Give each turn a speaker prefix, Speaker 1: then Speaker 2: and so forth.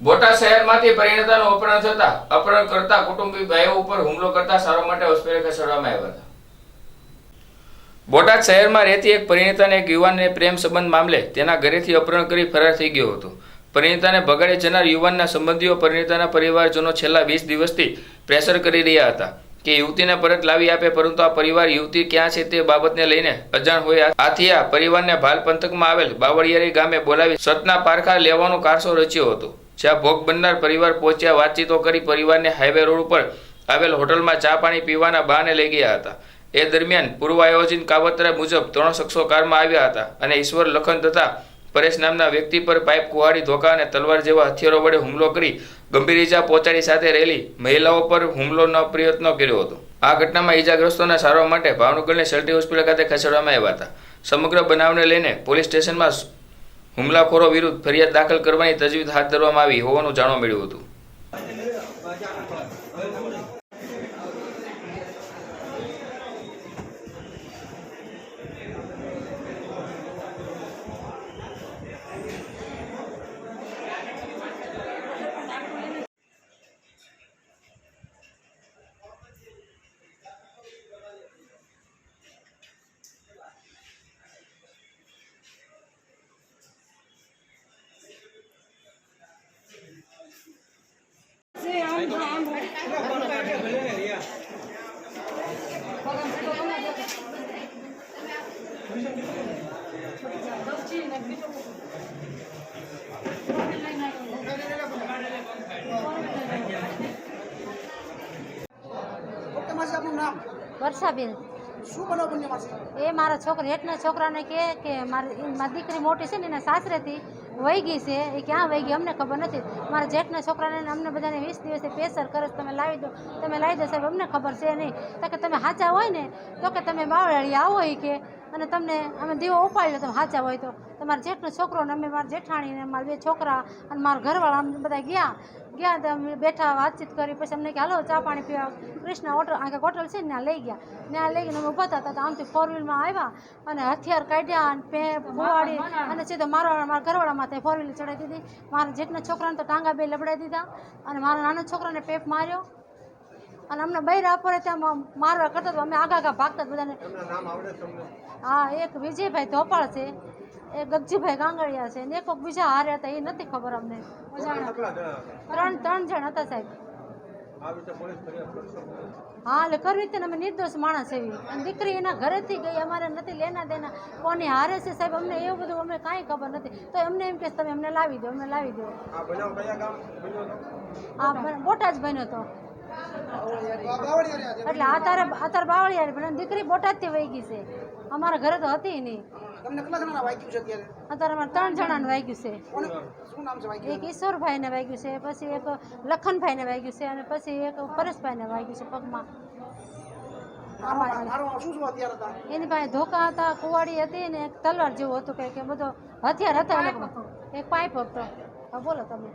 Speaker 1: બોટાદ શહેરમાંથી પરિણીતાનું અપહરણ થતા અપહરણ કરતા કુટુંબી ભાઈઓ ઉપર હુમલો કરતા સારવાર માટે હોસ્પિટલ ખસેડવામાં આવ્યા હતા. બોટાદ શહેરમાં રહેતી એક પરિણીતાને એક યુવાનને પ્રેમ સંબંધ મામલે તેના ઘરેથી અપહરણ કરી ફરાર થઈ ગયો હતો. પરિણીતાને ભગાડે જનાર યુવાનના સંબંધીઓ પરિણીતાના પરિવારજનો છેલ્લા વીસ દિવસથી પ્રેશર કરી રહ્યા હતા કે યુવતીને પરત લાવી આપે, પરંતુ આ પરિવાર યુવતી ક્યાં છે તે બાબતને લઈને અજાણ હોય આથી આ પરિવારને ભાલ પંથકમાં આવેલ બાવળિયારી ગામે બોલાવી સતના પારખા લેવાનો કારસો રચ્યો હતો. જ્યાં ભોગ બનનાર પરિવાર પહોંચ્યા, વાતચીતો કરી પરિવારને હાઈવે રોડ ઉપર આવેલ હોટલમાં ચા પાણી પીવાના બહાને લઈ ગયા હતા. એ દરમિયાન પૂર્વ આયોજિત કાવતરા મુજબ ત્રણ શખ્સો કારમાં આવ્યા હતા અને ઈશ્વર લખન તથા પરેશ નામના વ્યક્તિ પર પાઇપ કુહાડી, ધોકા અને તલવાર જેવા હથિયારો વડે હુમલો કરી ગંભીર ઈજા પહોંચાડી સાથે રહેલી મહિલાઓ પર હુમલોનો પ્રયત્ન કર્યો હતો. આ ઘટનામાં ઈજાગ્રસ્તોને સારવાર માટે ભાવનગરની શેલ્ટી હોસ્પિટલ ખાતે ખસેડવામાં આવ્યા હતા. સમગ્ર બનાવને લઈને પોલીસ સ્ટેશનમાં હુમલાખોરો વિરુદ્ધ ફરિયાદ દાખલ કરવાની તજવીજ હાથ ધરવામાં આવી હોવાનું જાણવા મળ્યું હતું.
Speaker 2: નામ
Speaker 3: વર્ષાબેન.
Speaker 2: શું બનાવ બન્યો માસી?
Speaker 3: એ મારા છોકરા હેઠના છોકરાને કહે કે મારી મારી દીકરી મોટી છે ને એના સાસરેથી વહી ગઈ છે. એ ક્યાં વહી ગઈ અમને ખબર નથી. મારા જેઠના છોકરાને અમને બધાને વીસ દિવસે પ્રેશર કરે તમે લાવી દો તમે લાવી દો સાહેબ અમને ખબર છે નહીં. તો કે તમે સાચા હોય ને તો કે તમે બાવળાળી આવો એ કે. અને તમને અમે દીવો ઉપાડી લો તમે સાચા હોય તો તમારા જેઠનો છોકરો ને અમે મારા જેઠાણી ને મારા બે છોકરા અને મારા ઘરવાળા અમે બધા ગયા. ગયા તો અમે બેઠા વાતચીત કરી પછી અમને કે હાલો ચા પાણી પીવા કૃષ્ણ હોટલ આગળ હોટલ છે ને ત્યાં લઈ ગયા. ત્યાં લઈ ગઈને અમે ઊભા હતા તો આમથી ફોર વ્હીલમાં આવ્યા અને હથિયાર કાઢ્યા અને પે ફુવાડી અને સીધો મારવા મારા ઘરવાળા માથે ફોર વ્હીલ ચડાવી દીધી. મારા જેઠના છોકરાને તો ટાંગા બે લબડાવી દીધા અને મારા નાના છોકરાને પેપ માર્યો. અને અમને બૈરા અપરે ત્યાં મારવા કરતા તો અમે આગા આગા ભાગતા બધાને. હા એક વિજયભાઈ ધોપાળ છે એક ગગજીભાઈ ગાંગડિયા છે ને કોઈક બીજા હારે હતા એ નથી ખબર અમને. ત્રણ ત્રણ જણ હતા સાહેબ. હા એટલે કરવી તેને અમે નિર્દોષ માણસ એવી. અને દીકરી એના ઘરેથી ગઈ અમારે નથી લેના દેના. કોની હારે છે સાહેબ અમને એવું બધું અમને કાંઈ ખબર નથી. તો એમને એમ કે તમે અમને લાવી દો અમને લાવી દો. હા બન- બોટાદ જ બન્યો તો એટલે આ તારે આ તારે બાવળિયા પણ દીકરી બોટાદથી વહી ગઈ છે. અમારા ઘરે તો હતી નહીં.
Speaker 2: તમને કેટલા જણા વાગ્યું છે અત્યારે?
Speaker 3: અત્યારે અમારે ત્રણ જણાને વાગ્યું છે.
Speaker 2: શું નામ છે
Speaker 3: એક ઈશ્વરભાઈને વાગ્યું છે પછી એક લખનભાઈને વાગ્યું છે અને પછી એક પરેશભાઈને વાગ્યું છે પગમાં. એની પાસે ધોકા હતા કુવાડી હતી ને એક તલવાર જેવું હતું કે બધો હથિયાર હતા એક પાઇપ હતો. બોલો તમે.